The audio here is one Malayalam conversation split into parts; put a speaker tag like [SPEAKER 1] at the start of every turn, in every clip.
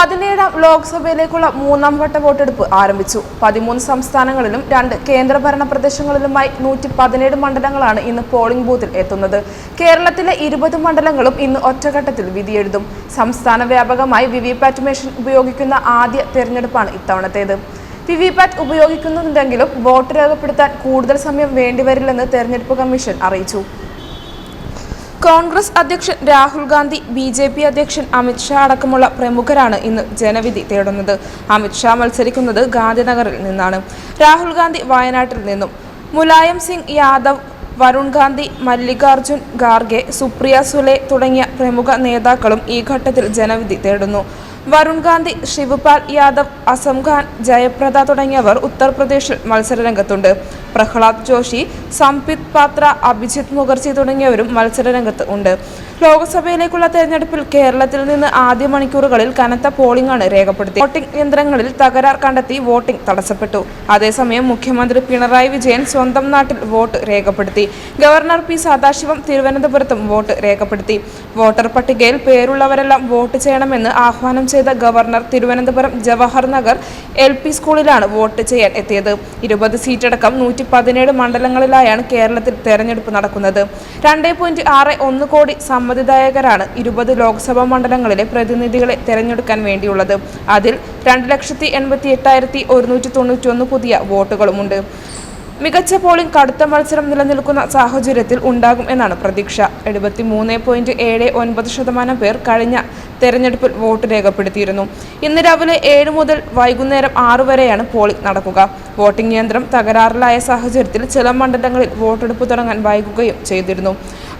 [SPEAKER 1] പതിനേഴാം ലോക്സഭയിലേക്കുള്ള മൂന്നാം വട്ട വോട്ടെടുപ്പ് ആരംഭിച്ചു. പതിമൂന്ന് സംസ്ഥാനങ്ങളിലും രണ്ട് കേന്ദ്രഭരണ പ്രദേശങ്ങളിലുമായി നൂറ്റി പതിനേഴ് മണ്ഡലങ്ങളാണ് ഇന്ന് പോളിംഗ് ബൂത്തിൽ എത്തുന്നത്. കേരളത്തിലെ ഇരുപത് മണ്ഡലങ്ങളും ഇന്ന് ഒറ്റഘട്ടത്തിൽ വിധിയെഴുതും. സംസ്ഥാന വ്യാപകമായി വിവിപാറ്റ് മെഷീൻ ഉപയോഗിക്കുന്ന ആദ്യ തെരഞ്ഞെടുപ്പാണ് ഇത്തവണത്തേത്. വിവിപാറ്റ് ഉപയോഗിക്കുന്നുണ്ടെങ്കിലും വോട്ട് രേഖപ്പെടുത്താൻ കൂടുതൽ സമയം വേണ്ടിവരില്ലെന്ന് തെരഞ്ഞെടുപ്പ് കമ്മീഷൻ അറിയിച്ചു. കോൺഗ്രസ് അധ്യക്ഷൻ Rahul Gandhi B J P അധ്യക്ഷൻ അമിത്ഷാ അടക്കമുള്ള പ്രമുഖരാണ് ഇന്ന് ജനവിധി തേടുന്നത്. അമിത്ഷാ മത്സരിക്കുന്നത് ഗാന്ധിനഗറിൽ നിന്നാണ്. രാഹുൽ ഗാന്ധി വയനാട്ടിൽ നിന്നും. മുലായം സിംഗ് യാദവ് വരുൺ ഗാന്ധി മല്ലികാർജുൻ ഖാർഗെ സുപ്രിയ സുലെ തുടങ്ങിയ പ്രമുഖ നേതാക്കളും ഈ ഘട്ടത്തിൽ ജനവിധി തേടുന്നു. വരുൺ ഗാന്ധി ശിവപാൽ യാദവ് അസം ഖാൻ ജയപ്രദ തുടങ്ങിയവർ ഉത്തർപ്രദേശിൽ മത്സരരംഗത്തുണ്ട്. പ്രഹ്ലാദ് ജോഷി സംപിത് പാത്ര അഭിജിത് മുഖർജി തുടങ്ങിയവരും മത്സരരംഗത്ത് ഉണ്ട്. ലോക്സഭയിലേക്കുള്ള തെരഞ്ഞെടുപ്പിൽ കേരളത്തിൽ നിന്ന് ആദ്യ മണിക്കൂറുകളിൽ കനത്ത പോളിംഗാണ് രേഖപ്പെടുത്തി വോട്ടിംഗ് യന്ത്രങ്ങളിൽ തകരാർ കണ്ടെത്തി വോട്ടിംഗ് തടസ്സപ്പെട്ടു. അതേസമയം മുഖ്യമന്ത്രി പിണറായി വിജയൻ സ്വന്തം നാട്ടിൽ വോട്ട് രേഖപ്പെടുത്തി. ഗവർണർ പി സദാശിവം തിരുവനന്തപുരത്തും വോട്ട് രേഖപ്പെടുത്തി. വോട്ടർ പട്ടികയിൽ പേരുള്ളവരെല്ലാം വോട്ട് ചെയ്യണമെന്ന് ആഹ്വാനം ചെയ്ത ഗവർണർ തിരുവനന്തപുരം ജവഹർ നഗർ എൽ സ്കൂളിലാണ് വോട്ട് ചെയ്യാൻ എത്തിയത്. ഇരുപത് സീറ്റടക്കം നൂറ്റി പതിനേഴ് മണ്ഡലങ്ങളിലായാണ് കേരളത്തിൽ തെരഞ്ഞെടുപ്പ് നടക്കുന്നത്. രണ്ടേ പോയിന്റ് ആറ് ഒന്ന് കോടി സമ്മതിദായകരാണ് ഇരുപത് ലോക്സഭാ മണ്ഡലങ്ങളിലെ പ്രതിനിധികളെ തെരഞ്ഞെടുക്കാൻ വേണ്ടിയുള്ളത്. അതിൽ രണ്ട് ലക്ഷത്തി എൺപത്തി എട്ടായിരത്തി ഒരുന്നൂറ്റി തൊണ്ണൂറ്റി ഒന്ന് പുതിയ വോട്ടുകളുമുണ്ട്. മികച്ച പോളിംഗ് കടുത്ത മത്സരം നിലനിൽക്കുന്ന സാഹചര്യത്തിൽ ഉണ്ടാകും എന്നാണ് പ്രതീക്ഷ. എഴുപത്തി മൂന്ന് പോയിന്റ് ഏഴ് ഒൻപത് ശതമാനം പേർ കഴിഞ്ഞ തെരഞ്ഞെടുപ്പിൽ വോട്ട് രേഖപ്പെടുത്തിയിരുന്നു. ഇന്ന് രാവിലെ ഏഴ് മുതൽ വൈകുന്നേരം ആറ് വരെയാണ് പോളിംഗ് നടക്കുക. വോട്ടിംഗ് യന്ത്രം തകരാറിലായ സാഹചര്യത്തിൽ ചില മണ്ഡലങ്ങളിൽ വോട്ടെടുപ്പ് തുടങ്ങാൻ വൈകുകയും ചെയ്തിരുന്നു.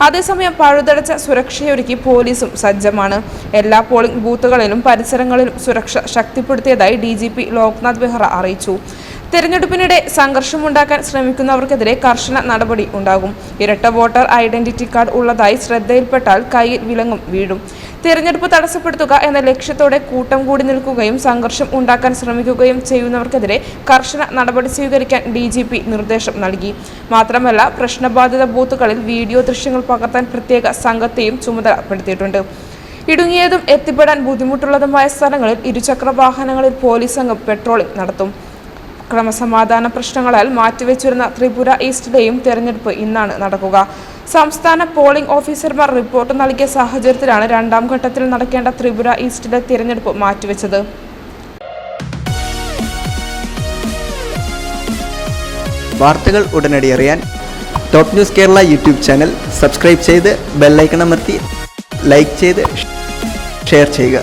[SPEAKER 1] അതേസമയം പഴുതടച്ച സുരക്ഷയൊരുക്കി പോലീസും സജ്ജമാണ്. എല്ലാ പോളിംഗ് ബൂത്തുകളിലും പരിസരങ്ങളിലും സുരക്ഷ ശക്തിപ്പെടുത്തിയതായി D G P Loknath Behera അറിയിച്ചു. തെരഞ്ഞെടുപ്പിനിടെ സംഘർഷമുണ്ടാക്കാൻ ശ്രമിക്കുന്നവർക്കെതിരെ കർശന നടപടി ഉണ്ടാകും. ഇരട്ട വോട്ടർ ഐഡന്റിറ്റി കാർഡ് ഉള്ളതായി ശ്രദ്ധയിൽപ്പെട്ടാൽ കയ്യിൽ വിലങ്ങും വീഴും. തിരഞ്ഞെടുപ്പ് തടസ്സപ്പെടുത്തുക എന്ന ലക്ഷ്യത്തോടെ കൂട്ടം കൂടി നിൽക്കുകയും സംഘർഷം ഉണ്ടാക്കാൻ ശ്രമിക്കുകയും ചെയ്യുന്നവർക്കെതിരെ കർശന നടപടി സ്വീകരിക്കാൻ ഡി ജി പി നിർദ്ദേശം നൽകി. മാത്രമല്ല പ്രശ്നബാധിത ബൂത്തുകളിൽ വീഡിയോ ദൃശ്യങ്ങൾ പകർത്താൻ പ്രത്യേക സംഘത്തെയും ചുമതലപ്പെടുത്തിയിട്ടുണ്ട്. ഇടുങ്ങിയതും എത്തിപ്പെടാൻ ബുദ്ധിമുട്ടുള്ളതുമായ സ്ഥലങ്ങളിൽ ഇരുചക്ര വാഹനങ്ങളിൽ പോലീസ് സംഘം പെട്രോളിംഗ് നടത്തും. ക്രമസമാധാന പ്രശ്നങ്ങളാൽ മാറ്റിവെച്ചിരുന്ന ത്രിപുര ഈസ്റ്റിലെയും തെരഞ്ഞെടുപ്പ് ഇന്നാണ് നടക്കുക. സംസ്ഥാന പോളിംഗ് ഓഫീസർമാർ റിപ്പോർട്ട് നൽകിയ സാഹചര്യത്തിലാണ് രണ്ടാം ഘട്ടത്തിൽ നടക്കേണ്ട ത്രിപുര ഈസ്റ്റിലെ തിരഞ്ഞെടുപ്പ് മാറ്റിവെച്ചത്.
[SPEAKER 2] വാർത്തകൾ ഉടനടി അറിയാൻ top news Kerala YouTube channel subscribe ചെയ്ത് ബെല്ലൈക്കൺ അമർത്തി ലൈക്ക് ചെയ്ത് ഷെയർ ചെയ്യുക.